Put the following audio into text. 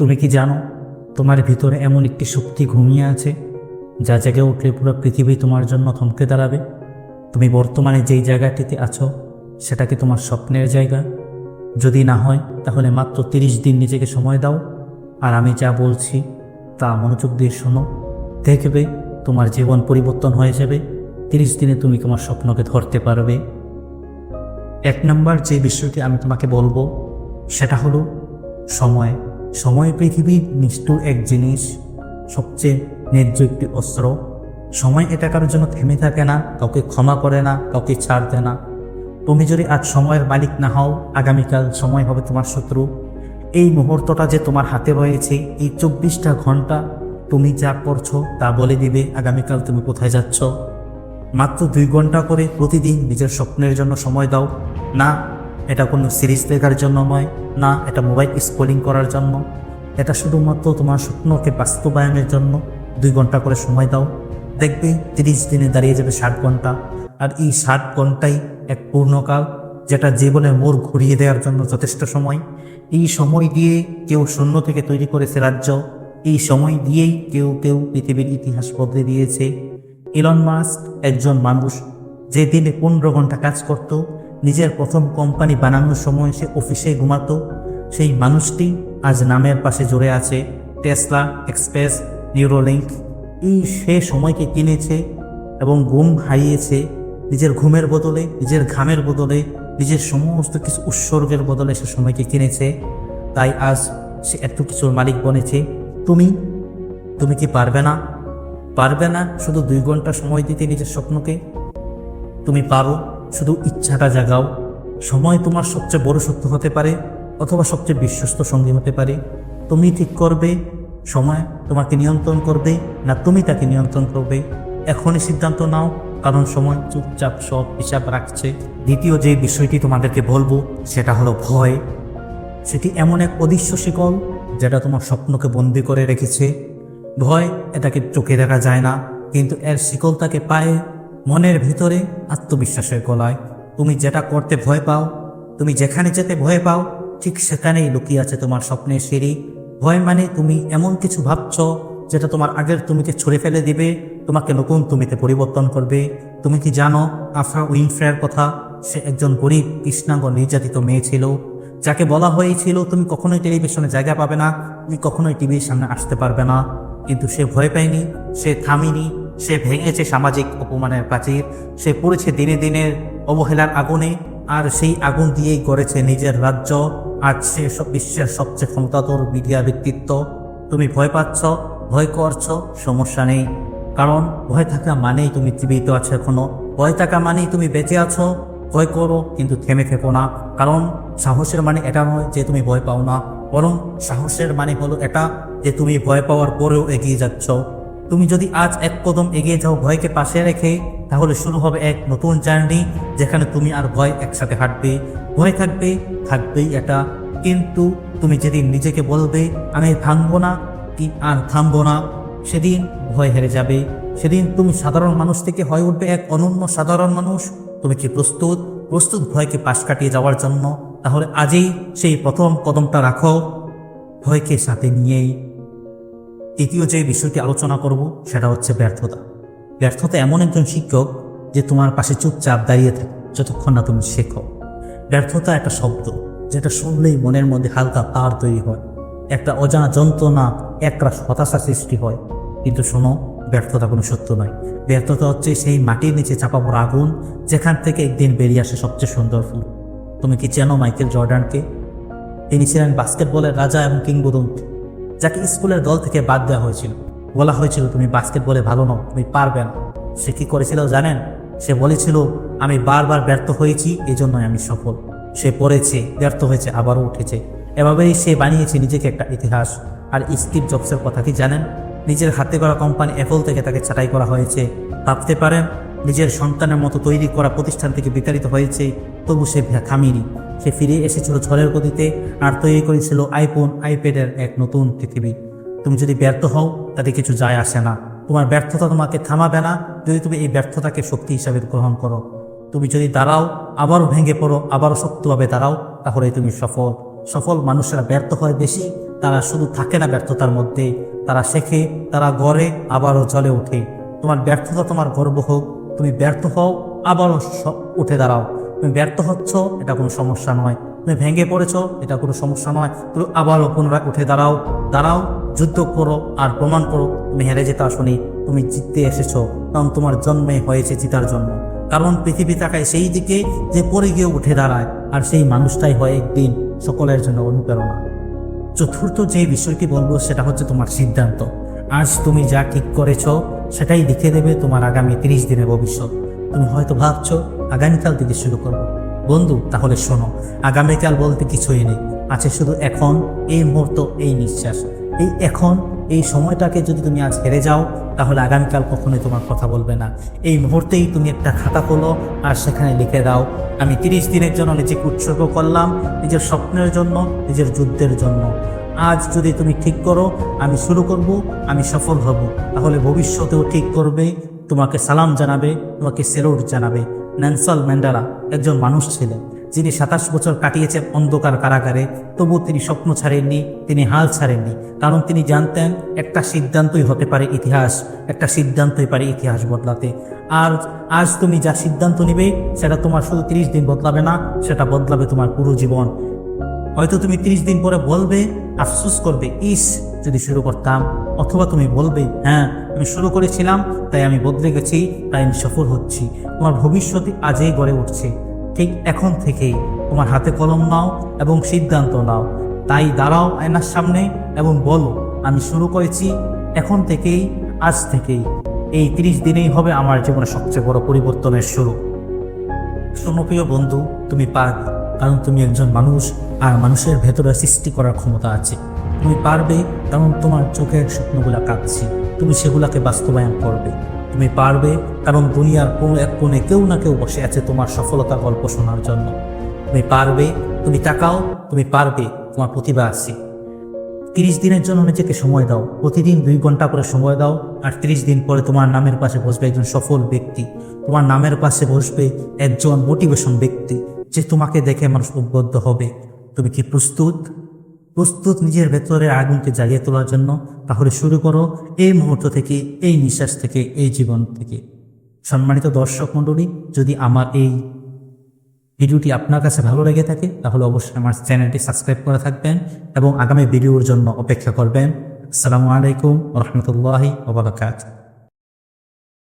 তুমি কি জানো, তোমার ভিতরে এমন একটি শক্তি ঘুমিয়ে আছে, যা জেগে উঠলে পুরো পৃথিবী তোমার জন্য থমকে দাঁড়াবে? তুমি বর্তমানে যেই জায়গাটিতে আছো, সেটা কি তোমার স্বপ্নের জায়গা? যদি না হয়, তাহলে মাত্র তিরিশ দিন নিজেকে সময় দাও, আর আমি যা বলছি, তা মনোযোগ দিয়ে শোনো। দেখবে, তোমার জীবন পরিবর্তন হয়ে যাবে, তিরিশ দিনে তুমি তোমার স্বপ্নকে ধরতে পারবে। এক নম্বর যে বিষয়টি আমি তোমাকে বলব, সেটা হলো সময়। সময় পৃথিবীর নিষ্ঠুর এক জিনিস, সবচেয়ে ন্যায্য একটি অস্ত্র। সময় এটা কারোর জন্য থেমে থাকে না, কাউকে ক্ষমা করে না, কাউকে ছাড় দেয় না। তুমি যদি আজ সময়ের মালিক না হও, আগামীকাল সময় হবে তোমার শত্রু। এই মুহূর্তটা যে তোমার হাতে রয়েছে, এই চব্বিশটা ঘণ্টা তুমি যা করছ তা বলে দিবে আগামীকাল তুমি কোথায় যাচ্ছ। মাত্র দুই ঘণ্টা করে প্রতিদিন নিজের স্বপ্নের জন্য সময় দাও। না এটা কোনো সিরিজ দেখার জন্য নয়, না, এটা মোবাইল স্ক্রলিং করার জন্য। এটা শুধুমাত্র তোমার স্বপ্নকে বাস্তবায়নের জন্য। দুই ঘণ্টা করে সময় দাও। দেখবে তিরিশ দিনে দাঁড়িয়ে যাবে ষাট ঘণ্টা। আর এই ষাট ঘন্টাই এক পূর্ণকাল যেটা জীবনের মোড় ঘুরিয়ে দেওয়ার জন্য যথেষ্ট সময়। এই সময় দিয়ে কেউ শূন্য থেকে তৈরি করেছে রাজ্য। এই সময় দিয়েই কেউ কেউ পৃথিবীর ইতিহাস বদলে দিয়েছে। ইলন মাস্ক একজন মানুষ, যে দিনে পনেরো ঘণ্টা কাজ করত নিজের প্রথম কোম্পানি বানানোর সময় সে অফিসে ঘুমাতো। সেই মানুষটি আজ নামের পাশে জড়ে আছে, টেসলা, এক্সপ্রেস নিউরোলিঙ্ক এই সে সময়কে কিনেছে এবং ঘুম হারিয়েছে নিজের ঘুমের বদলে, নিজের ঘামের বদলে, নিজের সমস্ত কিছু উৎসর্গের বদলে সে সময়কে কিনেছে। তাই আজ সে এত কিছুর মালিক বনেছে। তুমি তুমি কি পারবে না? পারবে না শুধু দুই ঘণ্টা সময় দিতে নিজের স্বপ্নকে? তুমি পারো। শুধু ইচ্ছাটা জাগাও। সময় তোমার সবচেয়ে বড় সত্য হতে পারে অথবা সবচেয়ে বিশ্বস্ত সঙ্গী হতে পারে। তুমি ঠিক করবে, সময় তোমাকে নিয়ন্ত্রণ করবে না তুমি তাকে নিয়ন্ত্রণ করবে। এখনই সিদ্ধান্ত নাও, কারণ সময় চুপচাপ সব হিসাব রাখছে। দ্বিতীয় যে বিষয়টি তোমাদেরকে বলব, সেটা হলো ভয়। সেটি এমন এক অদৃশ্য শিকল, যেটা তোমার স্বপ্নকে বন্দি করে রেখেছে। ভয় এটাকে চোখে দেখা যায় না, কিন্তু এর শিকল তাকে পায়ে। মনের ভিতরে আত্মবিশ্বাসের গলায় তুমি যেটা করতে ভয় পাও, তুমি যেখানে যেতে ভয় পাও, ঠিক সেখানেই লুকিয়ে আছে তোমার স্বপ্নের সিঁড়ি। ভয় মানে তুমি এমন কিছু ভাবছ যেটা তোমার আগের তুমিকে ছুঁড়ে ফেলে দিবে, তোমাকে নতুন তুমিতে পরিবর্তন করবে। তুমি কি জানো, আফরা উইনফ্রের কথা? সে একজন গরিব, কৃষ্ণাঙ্গ, নির্যাতিত মেয়ে ছিল। যাকে বলা হয়েছিল, তুমি কখনোই টেলিভিশনে জায়গা পাবে না, তুমি কখনোই টিভির সামনে আসতে পারবে না। কিন্তু সে ভয় পায়নি, সে থামিনি সে ভেঙেছে সামাজিক অপমানের প্রাচীর, সে পড়েছে দিনে দিনের অবহেলার আগুনে, আর সেই আগুন দিয়েই গড়েছে নিজের রাজ্য। আর সে সব বিশ্বের সবচেয়ে ক্ষমতাধর মিডিয়া ব্যক্তিত্ব। তুমি ভয় পাচ্ছ, ভয় করছ, সমস্যা নেই। কারণ ভয় থাকা মানেই তুমি জীবিত আছো এখনও। ভয় থাকা মানেই তুমি বেঁচে আছো। ভয় করো, কিন্তু থেমে থেকো না। কারণ সাহসের মানে এটা নয় যে তুমি ভয় পাও না। বরং সাহসের মানে হলো এটা যে তুমি ভয় পাওয়ার পরেও এগিয়ে যাচ্ছ। তুমি যদি আজ এক কদম এগিয়ে যাও ভয়কে পাশে রেখে, তাহলে শুরু হবে এক নতুন জার্নি, যেখানে তুমি আর ভয় একসাথে হাঁটবে। ভয় থাকবে, থাকবেই এটা। কিন্তু তুমি যেদিন নিজেকে বলবে, আমি ভাঙবো না, কি আর থামবো না, সেদিন ভয় হেরে যাবে। সেদিন তুমি সাধারণ মানুষ থেকে হয়ে উঠবে এক অনন্য সাধারণ মানুষ। তুমি কি প্রস্তুত? প্রস্তুত ভয়কে পাশ কাটিয়ে যাওয়ার জন্য। তাহলে আজই সেই প্রথম কদমটা রাখো। ভয়কে সাথে নিয়েই। তৃতীয় যে বিষয়টি আলোচনা করব, সেটা হচ্ছে ব্যর্থতা। ব্যর্থতা এমন একজন শিক্ষক যে তোমার পাশে চুপচাপ দাঁড়িয়ে থাকে, যতক্ষণ না তুমি শেখো। ব্যর্থতা একটা শব্দ, যেটা শুনলেই মনের মধ্যে হালকা তার তৈরি হয়। একটা অজানা যন্ত্রণা, একরাশ হতাশা সৃষ্টি হয়। কিন্তু শোনো, ব্যর্থতা কোনো সত্য নয়। ব্যর্থতা হচ্ছে সেই মাটির নিচে চাপা পড়া আগুন, যেখান থেকে একদিন বেরিয়ে আসে সবচেয়ে সুন্দর ফুল। তুমি কি চেনো মাইকেল জর্ডানকে? তিনি ছিলেন বাস্কেটবলের রাজা এবং কিংবদন্তি। যাকে স্কুলের দল থেকে বাদ দেওয়া হয়েছিল। বলা হয়েছিল, তুমি বাস্কেটবলে ভালো নও, তুমি পারবে না। সে কি করেছিল জানেন? সে বলেছিল, আমি বারবার ব্যর্থ হয়েছি এই জন্যই আমি সফল। সে পড়েছে, ব্যর্থ হয়েছে, আবারও উঠেছে। এভাবেই সে বানিয়েছে নিজেকে একটা ইতিহাস। আর স্টিভ জবসের কথা কি জানেন? নিজের হাতে করা কোম্পানি অ্যাপল থেকে তাকে ছাঁটাই করা হয়েছে। ভাবতে পারেন, নিজের সন্তানের মতো তৈরি করা প্রতিষ্ঠান থেকে বিতাড়িত হয়েছে, তবু সে থামিনি সে ফিরে এসেছিল ঝড়ের গতিতে আর তৈরি করেছিল আইফোন, আইপ্যাডের এক নতুন পৃথিবী। তুমি যদি ব্যর্থ হও, তাতে কিছু যায় আসে না। তোমার ব্যর্থতা তোমাকে থামাবে না। যদি তুমি এই ব্যর্থতাকে শক্তি হিসাবে গ্রহণ করো। তুমি যদি দাঁড়াও, আবারও ভেঙে পড়ো, আবারও শক্তভাবে দাঁড়াও, তাহলে তুমি সফল। সফল মানুষেরা ব্যর্থ হয় বেশি। তারা শুধু থাকে না ব্যর্থতার মধ্যে। তারা শেখে, তারা গড়ে, আবারও জলে ওঠে। তোমার ব্যর্থতা তোমার গর্ব হোক। তুমি ব্যর্থ হও, আবারও উঠে দাঁড়াও। তুমি ব্যর্থ হচ্ছ, এটা কোনো সমস্যা নয়। তুমি ভেঙে পড়েছ, এটা কোনো সমস্যা নয়। তুমি আবারও পুনরায় উঠে দাঁড়াও দাঁড়াও, যুদ্ধ করো আর প্রমাণ করো, তুমি হেরে যেতে আসনি, তুমি জিততে এসেছ, কারণ তোমার জন্মে হয়েছে জিতার জন্য। কারণ পৃথিবী তাকায় সেই দিকে যে পরে গিয়ে উঠে দাঁড়ায়, আর সেই মানুষটাই হয় একদিন সকলের জন্য অনুপ্রেরণা। চতুর্থ যে বিষয়টি বলব, সেটা হচ্ছে তোমার সিদ্ধান্ত। আজ তুমি যা ঠিক করেছ, সেটাই দেখে দেবে তোমার আগামী তিরিশ দিনের ভবিষ্যৎ। তুমি হয়তো ভাবছ আগামীকাল থেকে শুরু করব। বন্ধু, তাহলে শোনো আগামীকাল বলতে কিছুই নেই। আছে শুধু এখন, এই মুহূর্ত, এই নিঃশ্বাস। এই এখন, এই সময়টাকে যদি তুমি আজ হেরে যাও, তাহলে আগামীকাল কখনোই তোমার কথা বলবে না। এই মুহূর্তেই তুমি একটা খাতা খোলো আর সেখানে লিখে দাও, আমি তিরিশ দিনের জন্য নিজেকে উৎসর্গ করলাম, নিজের স্বপ্নের জন্য, নিজের যুদ্ধের জন্য। আজ যদি তুমি ঠিক করো, আমি শুরু করব, আমি সফল হব। তাহলে ভবিষ্যতেও ঠিক করবে, তোমাকে সালাম জানাবে, তোমাকে সেলুট জানাবে। ন্যানসল ম্যান্ডেলা একজন মানুষ ছিলেন। যিনি সাতাশ বছর কাটিয়েছেন অন্ধকার কারাগারে তবু তিনি স্বপ্ন ছাড়েননি, তিনি হাল ছাড়েননি, কারণ তিনি জানতেন একটা সিদ্ধান্তই হতে পারে ইতিহাস, একটা সিদ্ধান্তই পারে ইতিহাস বদলাতে। আর আজ তুমি যা সিদ্ধান্ত নিবে, সেটা তোমার শুধু তিরিশ দিন বদলাবে না, সেটা বদলাবে তোমার পুরো জীবন। হয়তো তুমি তিরিশ দিন পরে বলবে আফসোস করবে, ইস, যদি শুরু করতাম। অথবা তুমি বলবে হ্যাঁ আমি শুরু করেছিলাম, তাই আমি বদলে গেছি, তাই আমি সফল হচ্ছি। তোমার ভবিষ্যতে আজই গড়ে উঠছে। ঠিক এখন থেকেই তোমার হাতে কলম নাও এবং সিদ্ধান্ত নাও। তাই দাঁড়াও আয়নার সামনে এবং বলো, আমি শুরু করেছি এখন থেকেই, আজ থেকেই। এই তিরিশ দিনেই হবে আমার জীবনে সবচেয়ে বড় পরিবর্তনের শুরু। শোনো বন্ধু, তুমি পারবে। কারণ তুমি একজন মানুষ, আর মানুষের ভেতরে সৃষ্টি করার ক্ষমতা আছে। তুমি পারবে কারণ তোমার চোখের স্বপ্নগুলা কাঁদছে তুমি সেগুলাকে বাস্তবায়ন করবে। তুমি পারবে কারণ দুনিয়ার কোনো এক কোণে কেউ না কেউ বসে আছে তোমার সফলতা গল্প শোনার জন্য। তুমি পারবে, তুমি তাকাও, তুমি পারবে, তোমার প্রতিভা আছে। তিরিশ দিনের জন্য নিজেকে সময় দাও। প্রতিদিন দুই ঘণ্টা করে সময় দাও, আর তিরিশ দিন পরে তোমার নামের পাশে বসবে একজন সফল ব্যক্তি। তোমার নামের পাশে বসবে একজন মোটিভেশন ব্যক্তি। যে তোমাকে দেখে মানুষ উদ্বুদ্ধ হবে। তুমি কি প্রস্তুত? প্রস্তুত নিজের ভেতরের আগুনকে জ্বালিয়ে তোলার জন্য? তাহলে শুরু করো এই মুহূর্ত থেকে, এই নিঃশ্বাস থেকে, এই জীবন থেকে। সম্মানিত দর্শক মণ্ডলী, যদি আমার এই ভিডিওটি আপনার কাছে ভালো লেগে থাকে, তাহলে অবশ্যই আমার চ্যানেলটি সাবস্ক্রাইব করে থাকবেন এবং আগামী ভিডিওর জন্য অপেক্ষা করবেন। আসসালামু আলাইকুম রহমতুল্লাহি ওবরাকাত